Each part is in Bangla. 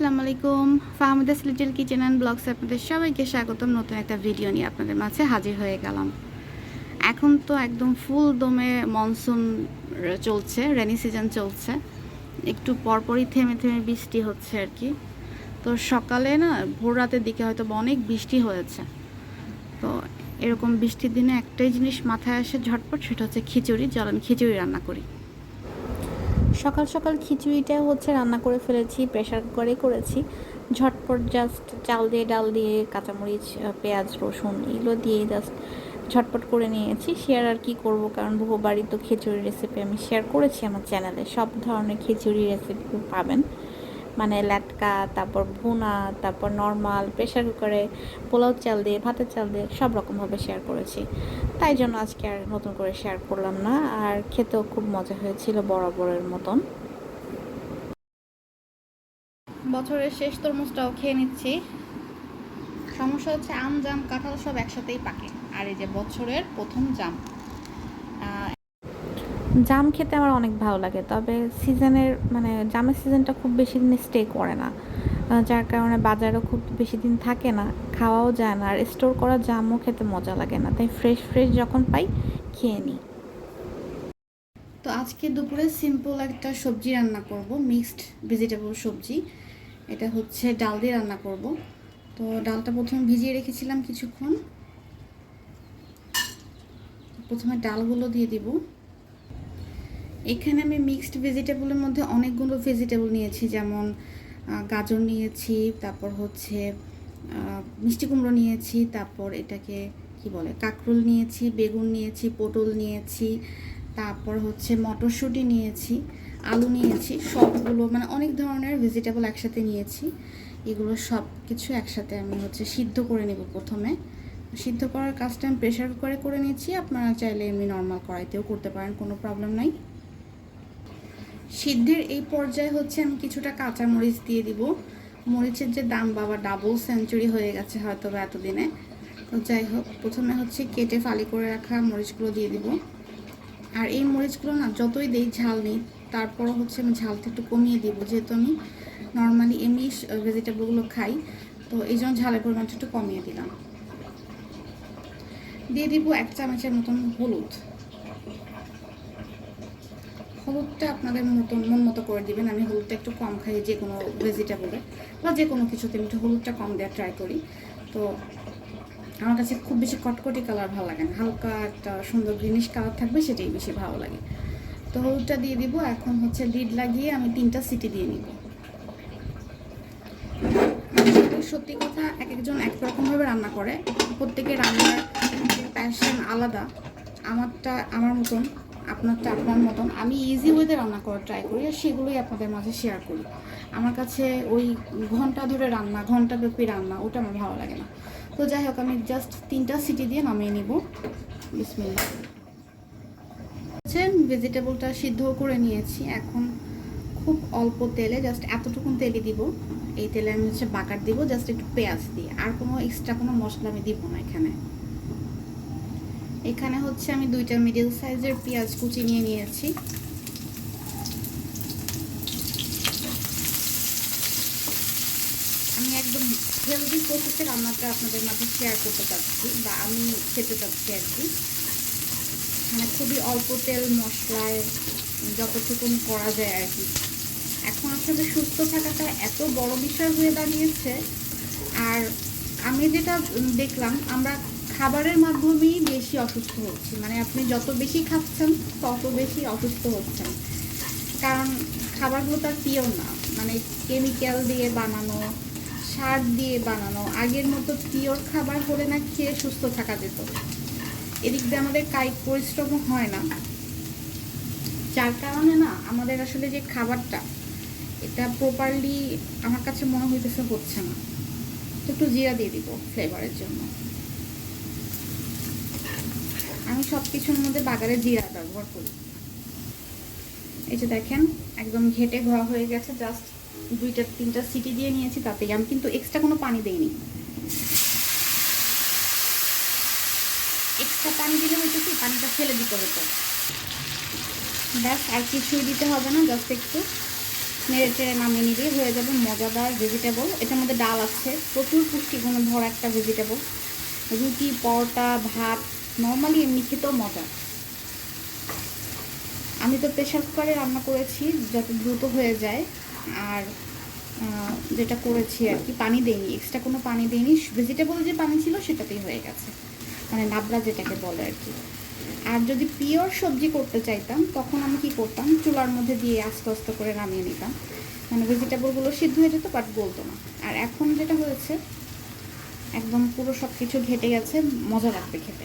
আসসালামু আলাইকুম Fahmida's little kitchen and blogs আপনাদের সবাইকে স্বাগতম। নতুন একটা ভিডিও নিয়ে আপনাদের মাঝে হাজির হয়ে গেলাম। এখন তো একদম ফুল দমে মনসুন চলছে রেনি সিজন চলছে। একটু পরপরই থেমে থেমে বৃষ্টি হচ্ছে আর কি। তো সকালে না, ভোর রাতের দিকে হয়তো অনেক বৃষ্টি হয়েছে। তো এরকম বৃষ্টির দিনে একটাই জিনিস মাথায় আসে ঝটপট, সেটা হচ্ছে খিচুড়ি। চলেন খিচুড়ি রান্না করি। সকাল সকাল খিচুড়িটা হচ্ছে রান্না করে ফেলেছি প্রেশার কুকারে করেছি। ঝটপট জাস্ট চাল দিয়ে, ডাল দিয়ে, কাঁচামরিচ পেঁয়াজ, রসুন এগুলো দিয়ে জাস্ট ঝটপট করে নিয়েছি। শেয়ার আর কি করব, কারণ বহু বাড়ি তো খিচুড়ির রেসিপি আমি শেয়ার করেছি আমার চ্যানেলে সব ধরনের খিচুড়ি রেসিপি পাবেন। মানে ল্যাটকা তারপর ভুনা, তারপর নর্মাল প্রেশার কুকারে পোলাও চাল দিয়ে, ভাতের চাল দিয়ে সব রকমভাবে শেয়ার করেছি। তাই জন্য আজকে আর নতুন করে শেয়ার করলাম না, আর খেতেও খুব মজা হয়েছিল বরাবরের মতন। বছরের শেষ তরমুজটাও খেয়ে নিচ্ছি। সমস্যা হচ্ছে আম, জাম, কাঁঠাল সব একসাথেই পাকে, আর এই যে বছরের প্রথম জাম। জাম খেতে আমার অনেক ভালো লাগে, তবে সিজনের মানে জামের সিজনটা খুব বেশি দিন স্টে করে না। যার কারণে বাজারও খুব বেশি দিন থাকে না, খাওয়াও যায় না, আর স্টোর করা জামও খেতে মজা লাগে না, তাই ফ্রেশ ফ্রেশ যখন পাই, খেয়ে নিই। তো আজকে দুপুরে সিম্পল একটা সবজি রান্না করব মিক্সড ভেজিটেবল সবজি। এটা হচ্ছে ডাল দিয়ে রান্না করব। তো ডালটা প্রথমে ভিজিয়ে রেখেছিলাম কিছুক্ষণ। প্রথমে ডালগুলো দিয়ে দিব। এখানে আমি মিক্সড ভেজিটেবলের মধ্যে অনেকগুলো ভেজিটেবল নিয়েছি, যেমন গাজর নিয়েছি, তারপর হচ্ছে মিষ্টি কুমড়ো নিয়েছি, তারপর এটাকে কি বলে, কাঁকরোল নিয়েছি, বেগুন নিয়েছি, পটল নিয়েছি, তারপর হচ্ছে মটরশুঁটি নিয়েছি, আলু নিয়েছি, সবগুলো মানে অনেক ধরনের ভেজিটেবল একসাথে নিয়েছি। এগুলো সব কিছু একসাথে আমি হচ্ছে সিদ্ধ করে নেব প্রথমে। সিদ্ধ করার কাজটা আমি প্রেশার কুকারে করে নিয়েছি, আপনারা চাইলে এমনি নর্মাল কড়াইতেও করতে পারেন, কোনো প্রবলেম নাই। সিদ্ধের এই পর্যায়ে হচ্ছে আমি কিছুটা কাঁচা মরিচ দিয়ে দিব। মরিচের যে দাম বাবা ডাবল সেঞ্চুরি হয়ে গেছে হয়তো বা এতদিনে। তো যাই হোক, প্রথমে হচ্ছে কেটে ফালি করে রাখা মরিচগুলো দিয়ে দিব। আর এই মরিচগুলো না, যতই দেই ঝাল নেই, তারপরও হচ্ছে আমি ঝালটা একটু কমিয়ে দিব। যেহেতু আমি নর্মালি এমনি ভেজিটেবলগুলো খাই, তো এই জন্য ঝালের পরিমাণটা একটু কমিয়ে দিলাম। দিয়ে দিব এক চামচের মতন হলুদ। হলুদটা আপনাদের মতন মন মতো করে দিবেন। আমি হলুদটা একটু কম খাই, যে কোনো ভেজিটেবলে বা যে কোনো কিছুতে। আমি একটু হলুদটা কম দেওয়ার ট্রাই করি। তো আমার কাছে খুব বেশি কটকটি কালার ভালো লাগে না। হালকা একটা সুন্দর গ্রিনিশ কালার থাকবে, সেটাই বেশি ভালো লাগে। তো হলুদটা দিয়ে দিব। এখন হচ্ছে লিড লাগিয়ে আমি তিনটা সিটি দিয়ে নিব। সত্যি কথা, এক একজন এক রকমভাবে রান্না করে। প্রত্যেকের রান্নার প্যাশন আলাদা। আমারটা আমার মতন আপনারটা আপনার মতন আমি ইজি ওয়েতে রান্না করার ট্রাই করি আর সেগুলোই আপনাদের মাঝে শেয়ার করি। আমার কাছে ওই ঘণ্টা ধরে রান্না ঘণ্টা ব্যাপী রান্না, ওটা আমার ভালো লাগে না। তো যাই হোক, আমি জাস্ট তিনটা সিটি দিয়ে নামিয়ে নিব। বিসমিল্লাহ। হচ্ছে ভেজিটেবলটা সিদ্ধ করে নিয়েছি। এখন খুব অল্প তেলে জাস্ট এতটুকুন তেলে দিব। এই তেলে আমি হচ্ছে বাকার দিব জাস্ট একটু পেঁয়াজ দিয়ে। আর কোনো এক্সট্রা কোনো মশলা আমি দিব না এখানে। এখানে হচ্ছে আমি দুইটা মিডিল সাইজের পেঁয়াজ কুচি নিয়ে নিয়েছি। আমি একদম হেলদি প্রসেসে রান্নাটা আপনাদের মাঝে শেয়ার করতে চাচ্ছি বা আমি খেতে চাচ্ছি আর কি। মানে খুবই অল্প তেল মশলায় যতটুকু করা যায় আর কি। এখন আসলে সুস্থ থাকাটা এত বড় বিষয় হয়ে দাঁড়িয়েছে। আর আমি যেটা দেখলাম, আমরা খাবারের মাধ্যমেই বেশি অসুস্থ হচ্ছে। মানে আপনি যত বেশি খাচ্ছেন, তত বেশি অসুস্থ হচ্ছেন। কারণ খাবারগুলো তার পিওর না। মানে কেমিক্যাল দিয়ে বানানো, সার দিয়ে বানানো, আগের মতো পিওর খাবার হলে না খেয়ে সুস্থ থাকা যেত। এদিক দিয়ে আমাদের কায়িক পরিশ্রমও হয় না। যার কারণে না আমাদের আসলে যে খাবারটা, এটা প্রপারলি আমার কাছে মনে হইতেছে হচ্ছে না। তো একটু জিরা দিয়ে দিব ফ্লেভারের জন্য আমি সব কিছুর মধ্যে বাগারে জিরা ব্যবহার করি। এই যে দেখেন, একদম ঘেটে ঘোয়া হয়ে গেছে জাস্ট দুইটা, তিনটা সিটি দিয়ে নিয়েছি তাতেই। আমি কিন্তু এক্সট্রা কোনো পানি দেইনি। এক্সট্রা পানি দিলে হয়তো কি, পানিটা ফেলে দিতে হতো। ব্যাস, আর কিছুই দিতে হবে না জাস্ট একটু নেড়ে চেড়ে নামিয়ে নিলেই হয়ে যাবে মজাদার ভেজিটেবল এটার মধ্যে ডাল আছে, প্রচুর পুষ্টিগুণে ভরা একটা ভেজিটেবল রুটি, পরোটা, ভাত নর্মালি এমনি খেতেও মজা। আমি তো প্রেশার কুকারে রান্না করেছি, যত দ্রুত হয়ে যায়। আর যেটা করেছি আর কি, পানি দেইনি এক্সট্রা কোনো পানি দেইনি। ভেজিটেবল যে পানি ছিল সেটাতেই হয়ে গেছে। মানে নাবড়া যেটাকে বলে আর কি। আর যদি পিওর সবজি করতে চাইতাম, তখন আমি কি করতাম? চুলার মধ্যে দিয়ে আস্তে আস্তে করে নামিয়ে নিতাম। মানে ভেজিটেবলগুলো সিদ্ধ হয়ে যেত বাট বলতো না। আর এখন যেটা হয়েছে, একদম পুরো সব কিছু ঘেটে গেছে, মজা লাগবে খেতে।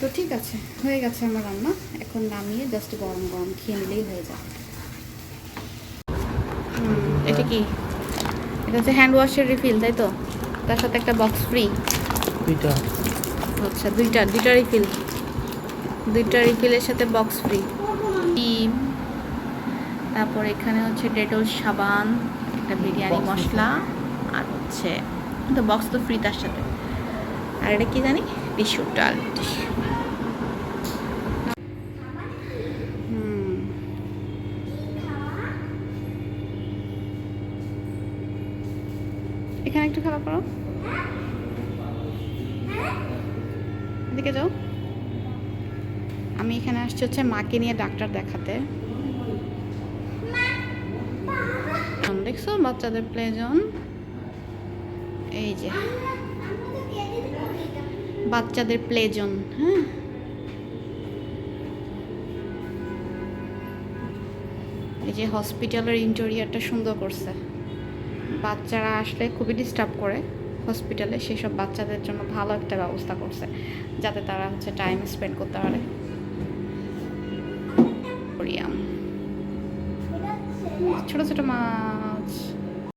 তো ঠিক আছে হয়ে গেছে আমার রান্না। এখন নামিয়ে জাস্ট গরম গরম খেয়ে নিলেই হয়ে যাবে। হুম, এটা কি? এটা হচ্ছে হ্যান্ড ওয়াশের রিফিল তাই তো? তার সাথে একটা বক্স ফ্রি দুইটা। আচ্ছা দুইটা দুইটা রিফিল দুইটা রিফিলের সাথে বক্স ফ্রি ডিম তারপর এখানে হচ্ছে ডেটল সাবান একটা বিরিয়ানি মশলা আর হচ্ছে তো বক্স তো ফ্রি তার সাথে। আর এটা কি জানি? টিস্যু ডাল। এখানে একটু খেলা করো। এদিকে যাও। আমি এখানে আসছি হচ্ছে মাকে নিয়ে ডাক্তার দেখাতে। দেখছ? বাচ্চাদের প্লে জোন এই যে। বাচ্চাদের প্লে জোন হ্যাঁ। এই যে হসপিটালের ইন্টেরিয়ারটা সুন্দর করছে। বাচ্চারা আসলে খুবই ডিস্টার্ব করে হসপিটালে সেসব বাচ্চাদের জন্য ভালো একটা ব্যবস্থা করছে, যাতে তারা হচ্ছে টাইম স্পেন্ড করতে পারে। ছোট ছোট মাছ